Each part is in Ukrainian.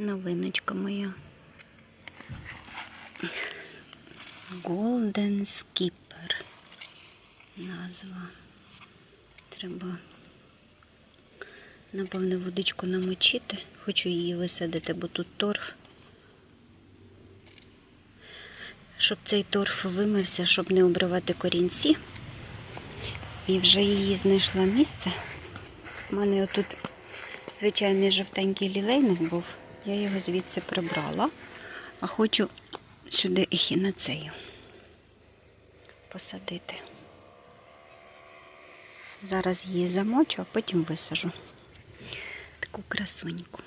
Новиночка моя. Golden Skipper. Назва. Треба, напевно, водичку намочити. Хочу її висадити, бо тут торф. Щоб цей торф вимився, щоб не обривати корінці. І вже її знайшла місце. У мене отут звичайний жовтенький лілейник був. Я його звідси прибрала, а хочу сюди ехінацею посадити. Зараз її замочу, а потім висажу. Таку красуньку.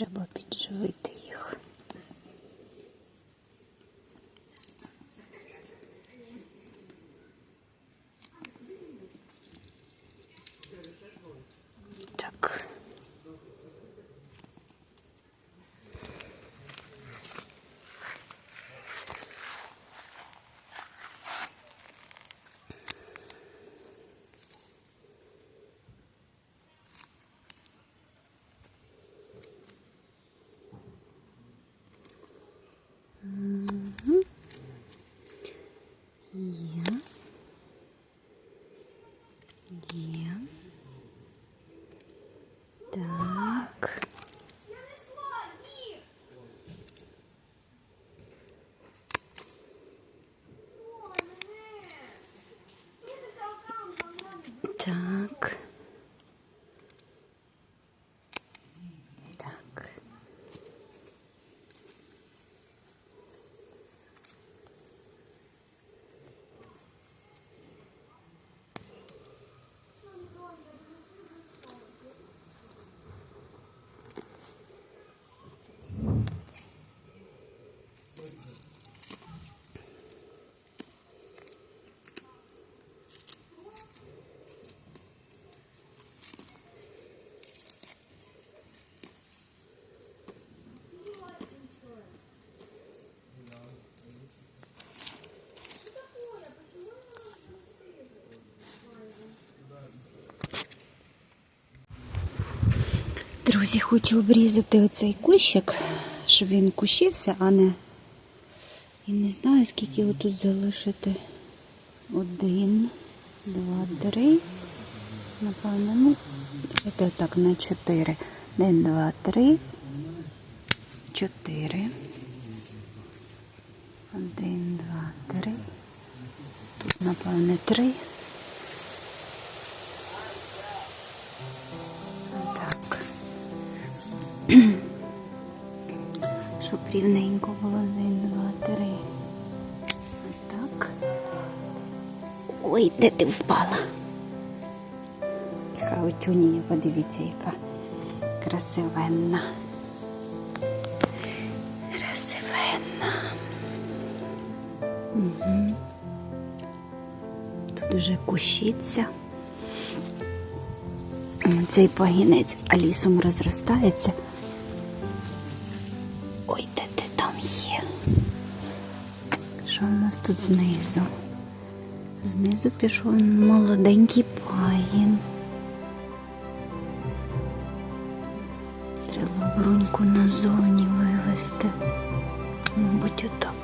Треба підживити їх. Так. Є. Є. Так. Так. Друзі, хочу обрізати оцей кущик, щоб він кущився, а не. І не знаю, скільки його тут залишити. Один, два, три. Напевно, ну, це так на чотири. Один, два, три. Чотири. Один, два, три. Тут, напевне, три. Щоб рівненько було один, два, три. Так. Ой, де ти впала? Хаотюнія, подивіться, яка красивенна. Красивенна. Угу. Тут уже кущиться. Цей пагінець алісом розростається. Ой, де ти там є? Що в нас тут знизу? Знизу пішов молоденький пагін. Треба бруньку назовні вивести. Мабуть, отак.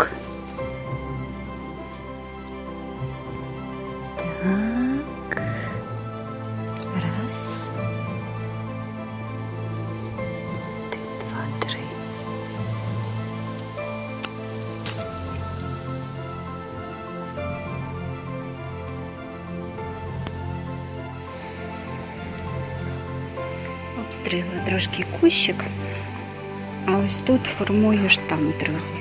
Обстригла трошки кущик. А ось тут формую штам, друзі.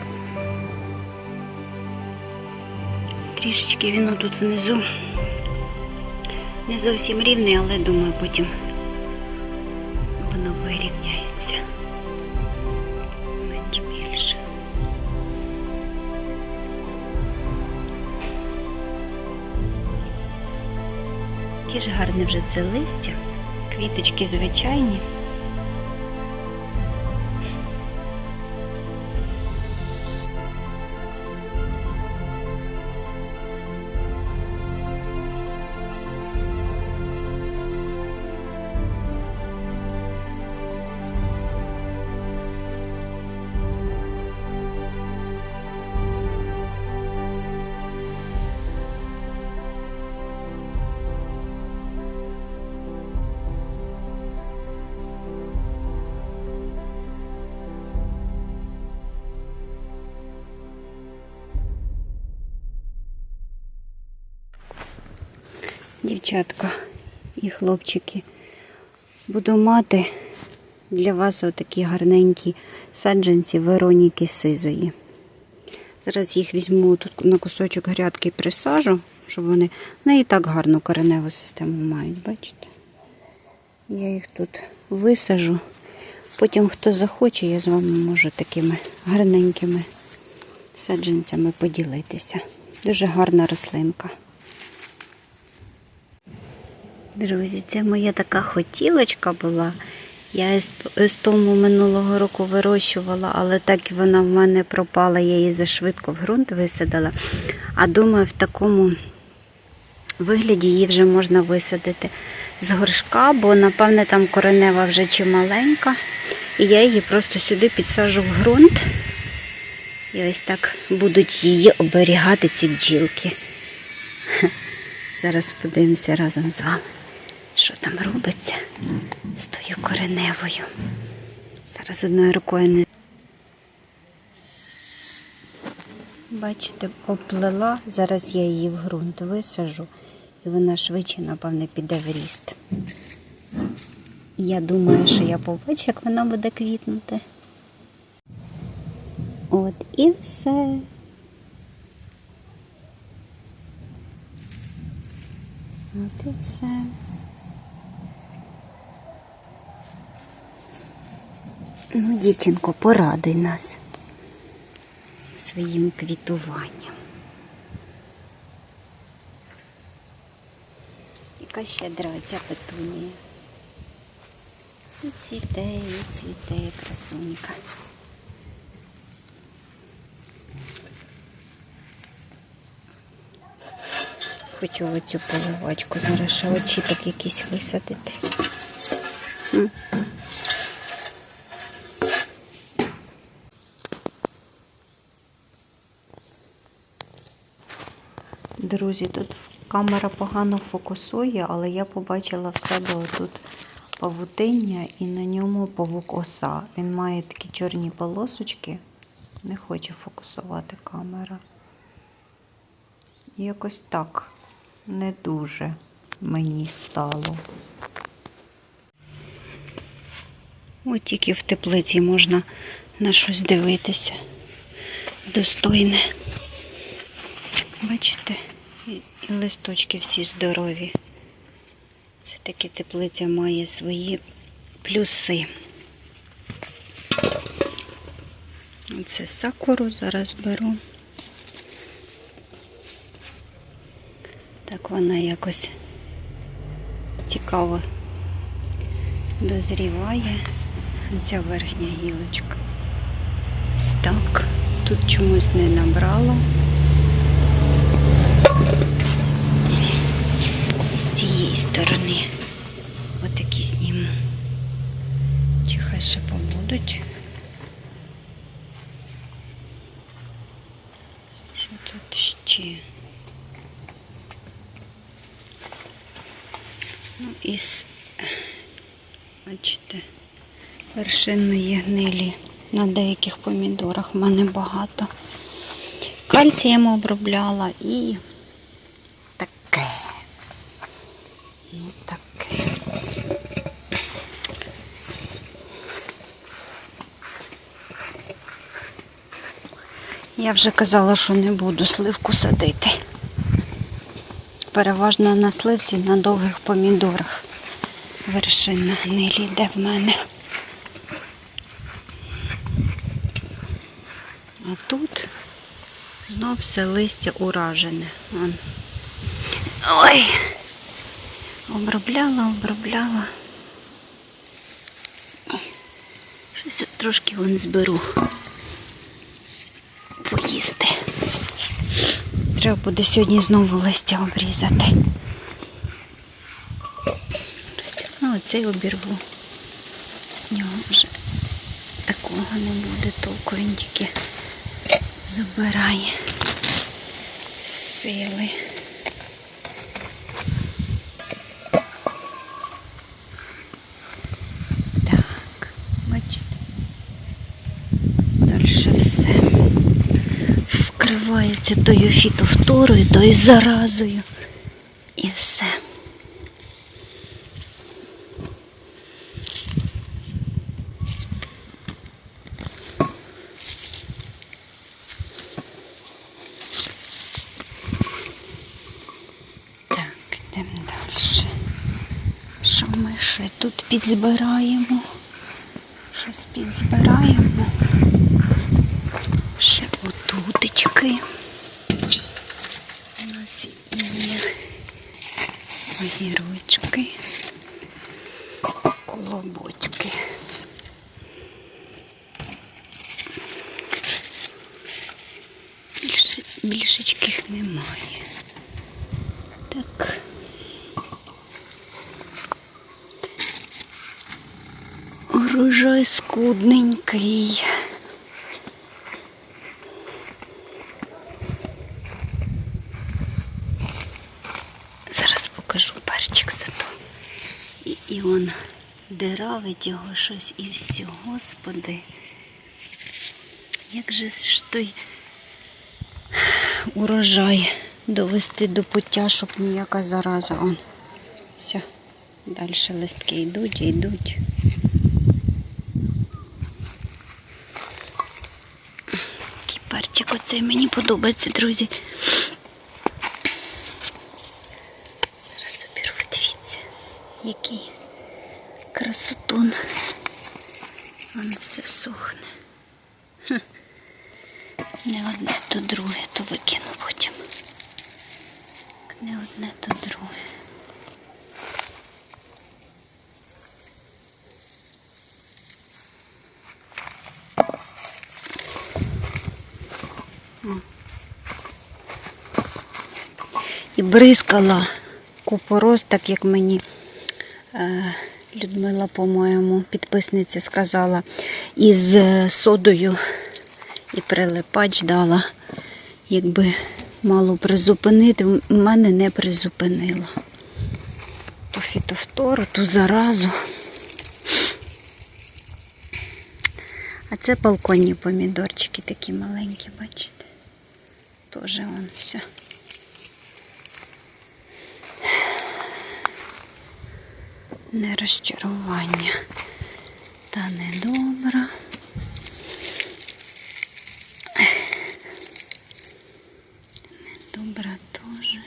Трішечки він тут внизу не зовсім рівний, але думаю, потім воно вирівняється. Менш більше. Які ж гарне вже це листя. Квіточки звичайні. Дівчатка і хлопчики, буду мати для вас отакі гарненькі саджанці Вероніки Сизої. Зараз їх візьму тут на кусочок грядки і присажу, щоб вони не і так гарну кореневу систему мають, бачите? Я їх тут висажу. Потім, хто захоче, я з вами можу такими гарненькими саджанцями поділитися. Дуже гарна рослинка. Друзі, це моя така хотілочка була. Я з, з тому минулого року вирощувала, але так вона в мене пропала, я її зашвидко в ґрунт висадила. А думаю, в такому вигляді її вже можна висадити з горшка, бо, напевне, там коренева вже чималенька. І я її просто сюди підсажу в ґрунт. І ось так будуть її оберігати ці бджілки. Зараз подивимося разом з вами, що там робиться з тою кореневою. Зараз одною рукою не. Бачите, оплела. Зараз я її в ґрунт висажу, і вона швидше, напевне, піде в ріст. Я думаю, що я побачу, як вона буде квітнути. От і все. От і все. Ну, дівчинко, порадуй нас своїм квітуванням. Яка щедра ця петунія. І цвіте, і цвіте, красунька. Хочу оцю поливачку. Зараз ще очіток якийсь висадити. Друзі, тут камера погано фокусує, але я побачила в себе отут павутиння і на ньому павук оса. Він має такі чорні полосочки. Не хоче фокусувати камера. Якось так не дуже мені стало. От тільки в теплиці можна на щось дивитися. Достойне. Бачите, і листочки всі здорові. Все-таки теплиця має свої плюси. Це сакуру зараз беру. Так вона якось цікаво дозріває. Ця верхня гілочка. Ось так. Тут чомусь не набрало. З цієї сторони отакі зніму. Чи хай ще побудуть. Що тут ще? Ну, із, бачите, вершинної гнилі на деяких помідорах в мене багато. Кальцієм обробляла і Я вже казала, що не буду сливку садити. Переважно на сливці на довгих помідорах. Вершина гнилі йде в мене. А тут знов все листя уражене. Ой! Обробляла, обробляла. Щось трошки вон зберу. Треба буде сьогодні знову листя обрізати. Ну, оцей обірву. З нього вже такого не буде толку, він тільки забирає сили. Так, бачите. Далі все вкривається тою фітофторою, тою заразою. І все. Так, йдемо далі. Що ми ще тут підзбираємо? Щось підзбираємо. Ще отутечки. У нас є огірочки, колобочки. Більше, більшечких немає. Так. Урожай скудненький. Зараз покажу перчик зато. І, і он диравить його щось і все, господи. Як же ж той урожай довести до пуття, щоб ніяка зараза. Он. Все. Далі листки йдуть і йдуть. Кіперчик оцей мені подобається, друзі. Зараз обірву, дивіться, який красотун. Воно все сохне. Хм. Не одне, то друге, то викину потім. Не одне, то друге. І бризкала купорос, так як мені е, Людмила, по-моєму, підписниця сказала, із е, содою і прилипач дала, якби мало призупинити, в мене не призупинила. Ту фітофтору, ту заразу. А це балконні помідорчики такі маленькі, бачите? Тоже он все. Не розчарування та. Недобра теж.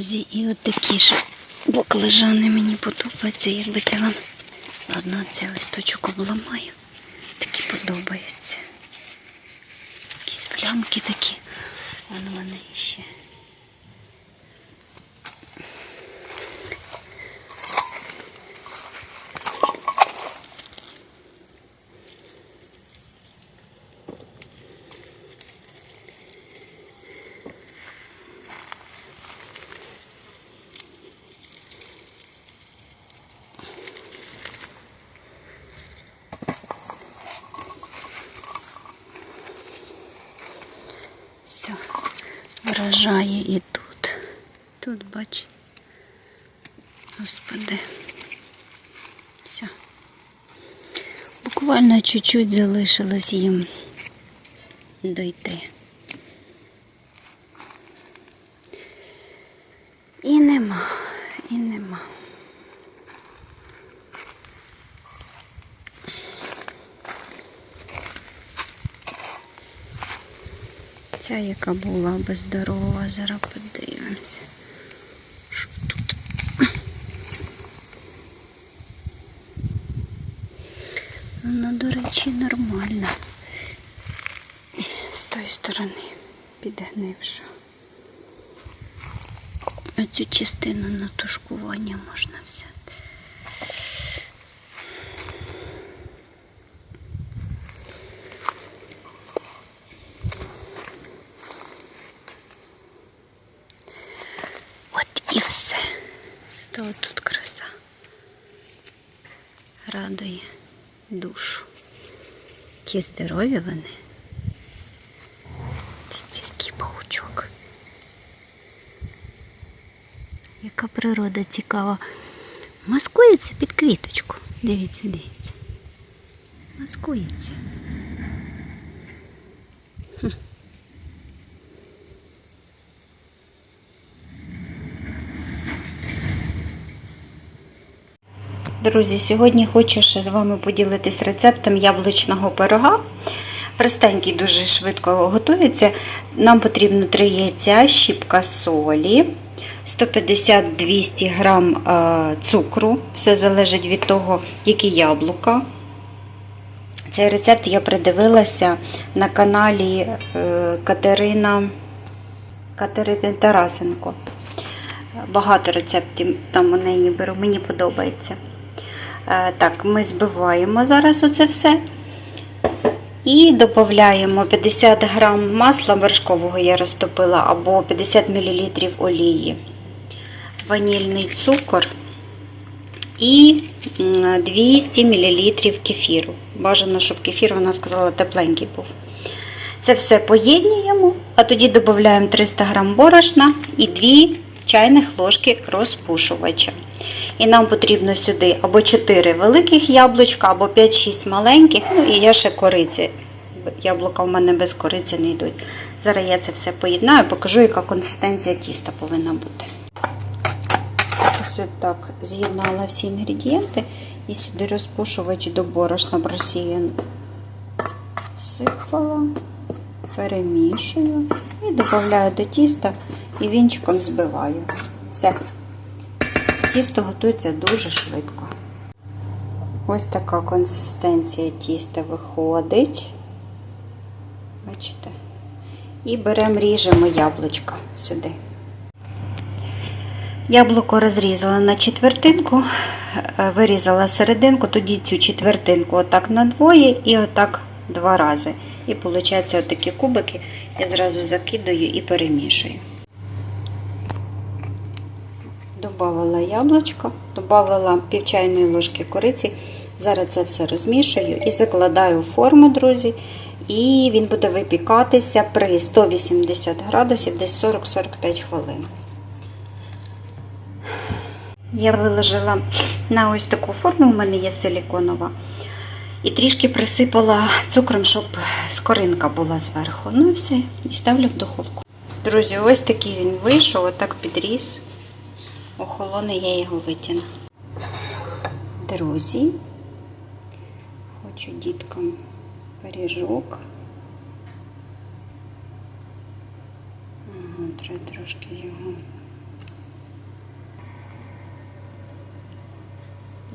Друзі, і от такі ж баклажани мені подобаються, якби це вам. Ладно, цей листочок обламаю. Такі подобаються. Якісь плямки такі. Вон вони ще. Все, вражає і тут. Тут, бач. Господи. Все. Буквально чуть-чуть залишилось їм дойти. І нема, і нема. Яка була бездорова, зараз подивимось. Тут? Вона, до речі, нормальна. З тої сторони підгнивша. А цю частину на тушкування можна взяти. От і все. Зато тут краса. Радує душу. Які здорові вони. Дивіться, паучок. Яка природа цікава. Маскується під квіточку. Дивіться, дивіться. Маскується. Друзі, сьогодні хочу ще з вами поділитись рецептом яблучного пирога. Простенький, дуже швидко готується. Нам потрібно 3 яйця, щіпка солі, 150-200 грам е, цукру. Все залежить від того, які яблука. Цей рецепт я придивилася на каналі е, Катерина Катерини Тарасенко. Багато рецептів там у неї беру, мені подобається. Е, Так, ми збиваємо зараз оце все. І додаємо 50 грам масла вершкового я розтопила, або 50 мл олії, ванільний цукор і 200 мл кефіру. Бажано, щоб кефір, вона сказала, тепленький був. Це все поєднуємо, а тоді додаємо 300 грам борошна і 2 чайних ложки розпушувача. І нам потрібно сюди або 4 великих яблучка, або 5-6 маленьких, ну і я ще кориці. Яблука в мене без кориці не йдуть. Зараз я це все поєднаю, покажу, яка консистенція тіста повинна бути. Ось так з'єднала всі інгредієнти і сюди розпушувач до борошна просіян. Сипала, перемішую і додаю до тіста і вінчиком збиваю. Все. Тісто готується дуже швидко. Ось така консистенція тіста виходить. Бачите? І беремо, ріжемо яблучко сюди. Яблуко розрізала на четвертинку, е, вирізала серединку, тоді цю четвертинку отак на двоє і отак два рази. І виходить, отакі кубики я зразу закидаю і перемішую. Добавила яблучко, додала пів чайної ложки кориці. Зараз це все розмішую і закладаю в форму, друзі. І він буде випікатися при 180 градусів десь 40-45 хвилин. Я виложила на ось таку форму, у мене є силіконова. І трішки присипала цукром, щоб скоринка була зверху. Ну і все, і ставлю в духовку. Друзі, ось такий він вийшов, отак підріс. Охолоне я його витягну. Друзі, хочу діткам пиріжок. Ага, треба трошки його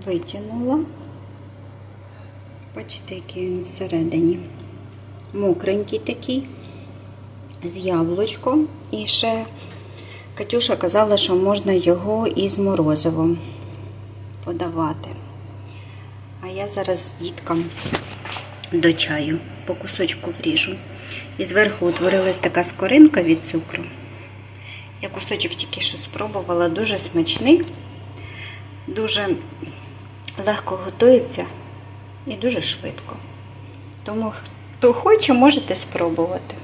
витягнула. Бачите, який він всередині. Мокренький такий, з яблучком. І ще Катюша казала, що можна його із морозивом подавати. А я зараз діткам до чаю по кусочку вріжу. І зверху утворилась така скоринка від цукру. Я кусочок тільки що спробувала, дуже смачний, дуже легко готується і дуже швидко. Тому, хто хоче, можете спробувати.